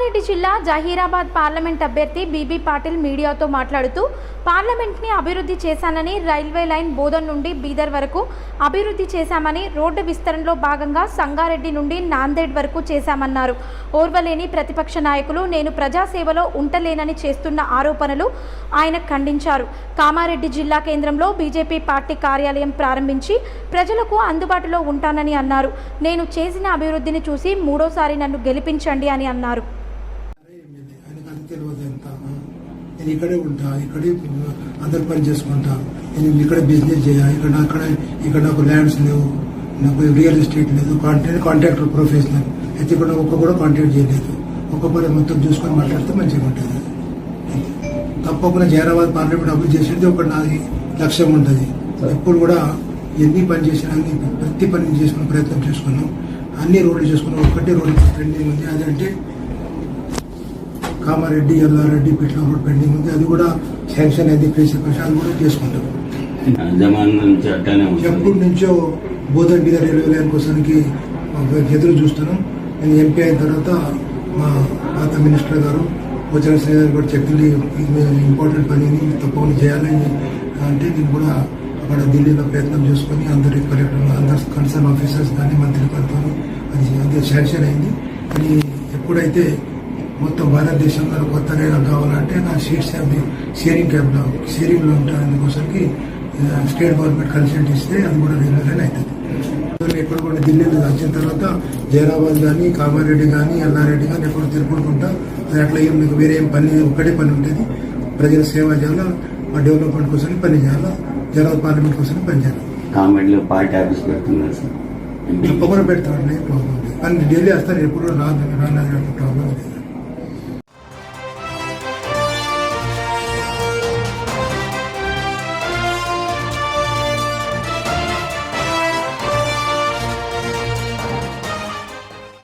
కామారెడ్డి జిల్లా జహీరాబాద్ పార్లమెంట్ అభ్యర్థి బీబీ పాటిల్ మీడియాతో మాట్లాడుతూ పార్లమెంట్ని అభివృద్ధి చేశానని రైల్వే లైన్ బోధన్ నుండి బీదర్ వరకు అభివృద్ధి చేశామని రోడ్డు విస్తరణలో భాగంగా సంగారెడ్డి నుండి నాందేడ్ వరకు చేశామన్నారు. ఓర్వలేని ప్రతిపక్ష నాయకులు నేను ప్రజాసేవలో ఉంటలేనని చేస్తున్న ఆరోపణలు ఆయన ఖండించారు. కామారెడ్డి జిల్లా కేంద్రంలో బీజేపీ పార్టీ కార్యాలయం ప్రారంభించి ప్రజలకు అందుబాటులో ఉంటానని అన్నారు. నేను చేసిన అభివృద్ధిని చూసి మూడోసారి నన్ను గెలిపించండి అని అన్నారు. తెలియదు ఎంత నేను ఇక్కడే ఉంటా ఇక్కడే అందరు పని చేసుకుంటా. నేను ఇక్కడే బిజినెస్ చేయ ఇక్కడ అక్కడ ఇక్కడ నాకు ల్యాండ్స్ లేవు నాకు రియల్ ఎస్టేట్ లేదు కాంట్రాక్ట్ కాంట్రాక్టర్ ప్రొఫెషనల్ అయితే ఇక్కడ ఒక్క కూడా కాంటాక్ట్ చేయలేదు. ఒక్క పని మొత్తం చూసుకొని మాట్లాడితే మంచిగా ఉంటుంది. తప్పకుండా జైరాబాద్ పార్లమెంట్ అభివృద్ధి చేసేది ఒక నాది లక్ష్యం ఉంటుంది. ఎప్పుడు కూడా ఎన్ని పని చేసినా అన్ని ప్రతి పని చేసుకునే ప్రయత్నం చేసుకున్నాం. అన్ని రోడ్లు చేసుకున్నాం. ఒక్కటే రోడ్డు ట్రెండింగ్ ఉంది. అదంటే కామారెడ్డి ఎల్లారెడ్డి పిట్ల రోడ్ పెండింగ్ ఉంది. అది కూడా శాంక్షన్ అయింది. ప్లేస్ అది కూడా చేసుకుంటాం ఎప్పటి నుంచో బోధన్ మీద రైల్వే లైన్ కోసానికి ఎదురు చూస్తున్నాం. నేను ఎంపీ అయిన తర్వాత మా పాత మినిస్టర్ గారు వచ్చిన శ్రీధర్ కూడా చెప్పింది ఇంపార్టెంట్ పనిని తప్పకుండా చేయాలని అంటే నేను కూడా అక్కడ ఢిల్లీలో ప్రయత్నం చేసుకొని అందరి కలెక్టర్ అందరు కన్సర్న్ ఆఫీసర్స్ కానీ మంత్రి గారితో అది అది శాంక్షన్ అయింది. కానీ ఎప్పుడైతే మొత్తం భారతదేశంలో కొత్త రైలు కావాలంటే నా సీట్స్ అవి షేరింగ్ క్యాబ్లో షేరింగ్లో ఉంటాయి అందుకోసరికి స్టేట్ గవర్నమెంట్ కన్సెంట్ ఇస్తే అది కూడా రైల్వే లైన్ అవుతుంది ఎక్కడ కూడా ఢిల్లీలో వచ్చిన తర్వాత జైరాబాద్ కానీ కామారెడ్డి కానీ ఎల్లారెడ్డి కానీ ఎక్కడ తిరుపుకుంటా అది అట్లా ఏం మీకు వేరే ఏం పని ఒక్కటే పని ఉంటుంది. ప్రజల సేవ చేయాలా ఆ డెవలప్మెంట్ కోసం పని చేయాలా జైరాబాద్ పార్లమెంట్ కోసం పని చేయాలి? కామెడీలో పార్టీ ఆఫీస్ పెడుతున్నారు సార్. తప్పకుండా పెడతామండి ఢిల్లీ వస్తారు ఎప్పుడు రాదు రాలేదు